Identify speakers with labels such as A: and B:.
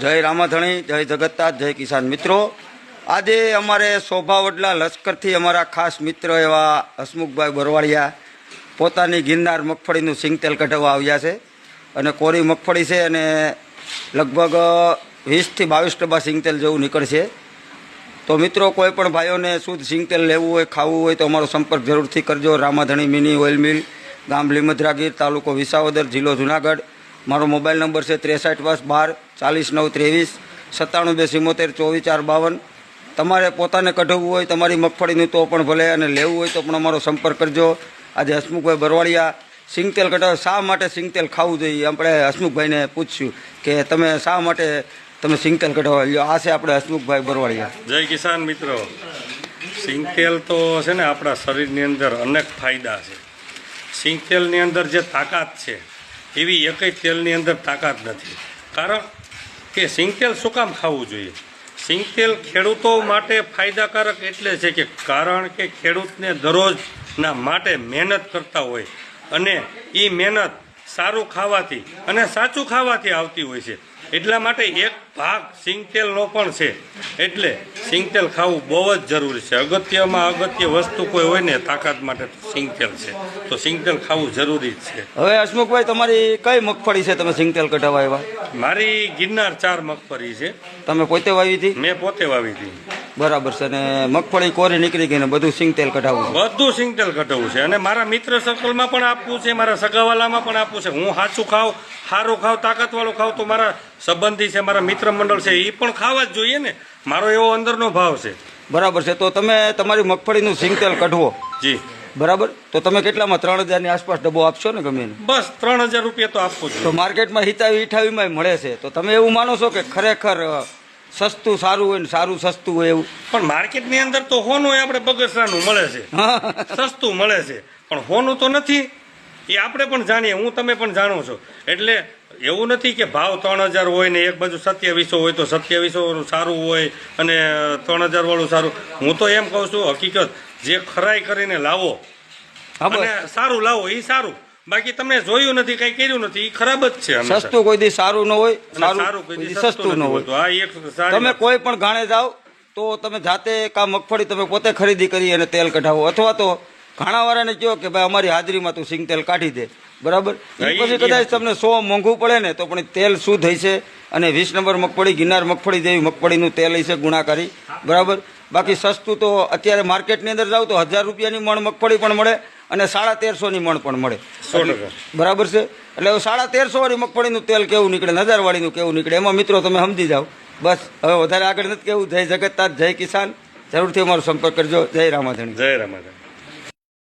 A: જય રામાધણી, જય જગતતા જય કિસાન મિત્રો. આજે અમારે શોભા વડલા લશ્કરથી અમારા ખાસ મિત્ર એવા હસમુખભાઈ બરવાડિયા પોતાની ગિરનાર મગફળીનું સિંગતેલ કઢાવવા આવ્યા છે અને કોરી મગફળી છે અને લગભગ વીસથી બાવીસ ડબ્બા સિંગતેલ જેવું નીકળશે. તો મિત્રો, કોઈ પણ ભાઈઓને શુદ્ધ સિંગતેલ લેવું હોય, ખાવું હોય તો અમારો સંપર્ક જરૂરથી કરજો. રામાધણી મિની ઓઇલ મિલ, ગામ લીમધરાગીર, તાલુકો વિસાવદર, જિલ્લો જુનાગઢ. મારો મોબાઈલ નંબર છે ત્રેસઠ વર્ષ બાર ચાલીસ નવ ત્રેવીસ સત્તાણું બે સિમોતેર ચોવીસ ચાર બાવન. તમારે પોતાને કઢાવવું હોય, તમારી મગફળીનું તો પણ ભલે અને લેવું હોય તો પણ અમારો સંપર્ક કરજો. આજે હસમુખભાઈ બરવાડિયા સિંગતેલ કઢાવે, શા માટે સિંગતેલ ખાવું જોઈએ? આપણે હસમુખભાઈને પૂછ્યું કે તમે શા માટે તમે સિંગતેલ કઢાવવા લ્યો, આ છે આપણે હસમુખભાઈ બરવાડિયા
B: જય કિસાન મિત્રો. સિંગતેલ તો છે ને આપણા શરીરની અંદર અનેક ફાયદા છે. સિંગતેલની અંદર જે તાકાત છે એવી એકય તેલની અંદર તાકાત નથી. કારણ કે સિંગતેલ શું કામ ખાવું જોઈએ? સિંગતેલ ખેડૂતો માટે ફાયદાકારક એટલે છે કે કારણ કે ખેડૂતને દરરોજના માટે મહેનત કરતા હોય અને એ મહેનત સારું ખાવાથી અને સાચું ખાવાથી આવતી હોય છે. એટલા માટે એક ભાગ સિંગતેલનો પણ છે. એટલે સિંગતેલ ખાવું બહુ જ જરૂરી છે. અગત્યમાં અગત્ય વસ્તુ કોઈ હોય ને તાકાત માટે સિંગતેલ છે. તો સિંગતેલ ખાવું જરૂરી જ છે.
A: હવે હસમુખભાઈ તમારી કઈ મગફળી છે તમે સિંગતેલ કઢાવવા આવ્યા?
B: મારી ગિરનાર ચાર મગફળી છે.
A: તમે પોતે વાવી હતી?
B: મેં પોતે વાવી હતી.
A: બરાબર છે. અને મગફળી કોરી નીકળી ગઈ ને બધું સિંગતેલ કઢાવવું
B: બધું સિંગતેલ કઢાવવું છે. અને મારા મિત્ર સર્કલમાં પણ આપવું છે મારા સગાવાલામાં પણ આપવું છે. હું સાચું ખાવ સારું ખાવ તાકાતવાળું ખાવ તો મારા સંબંધી છે મારા મિત્ર મંડળ છે એ પણ ખાવા જ જોઈએ ને. મારો એવો અંદરનો ભાવ છે.
A: બરાબર છે. તો તમે તમારી મગફળીનું સિંગતેલ કઢવો.
B: જી.
A: બરાબર? તો તમે કેટલામાં? ત્રણ હજારની આસપાસ ડબ્બો આપશો ને ગમે
B: બસ ત્રણ હજાર રૂપિયા તો આપવું જ.
A: તો માર્કેટમાં હિતાવી હિઠાવીમાં મળે છે. તો તમે એવું માનો છો કે ખરેખર સસ્તું સારું હોય ને સારું સસ્તું હોય એવું.
B: પણ માર્કેટની અંદર તો હોનું આપણે બગસરાનું મળે છે. સસ્તું મળે છે. પણ હોનું તો નથી. એ આપણે પણ જાણીએ હું તમે પણ જાણો છો. એટલે એવું નથી કે ભાવ ત્રણ હજાર હોય ને એક બાજુ સત્યાવીસો હોય તો સત્યાવીસો સારું હોય અને ત્રણ હજાર વાળું સારું. હું તો એમ કહું છું હકીકત જે ખરાઈ કરીને લાવો અને સારું લાવો એ સારું. બાકી તમે જોયું નથી કઈ કર્યું નથી એ ખરાબ જ છે
A: સસ્તું કોઈ દી સારું ન હોય સારું
B: કોઈ દી
A: સસ્તું ન હોય. તમે કોઈ પણ ગાણે જાઓ તો તમે જાતે કા મગફળી તમે પોતે ખરીદી કરી અને તેલ કઢાવો. અથવા તો ઘણાવાળાને કહો કે ભાઈ અમારી હાજરીમાં તું સિંગ તેલ કાઢી દે. બરાબર? પછી કદાચ તમને સો મોંઘું પડે ને તો પણ તેલ શુદ્ધ હશે અને વીસ નંબર મગફળી ગિરનાર મગફળી જેવી મગફળીનું તેલ હશે ગુણાકારી. બરાબર? બાકી સસ્તું તો અત્યારે માર્કેટની અંદર જાવ તો હજાર રૂપિયાની મણ મગફળી પણ મળે અને સાડા તેરસોની મણ પણ મળે. બરાબર છે? એટલે હવે સાડા તેરસો વાળી મગફળીનું તેલ કેવું નીકળે? ને હજાર વાળીનું કેવું નીકળે? એમાં મિત્રો તમે સમજી જાઓ. બસ હવે વધારે આગળ નથી કેવું. જય જગતનાથ જય કિસાન. જરૂરથી અમારો સંપર્ક કરજો. જય રામાધણી.
B: જય રામાધણ.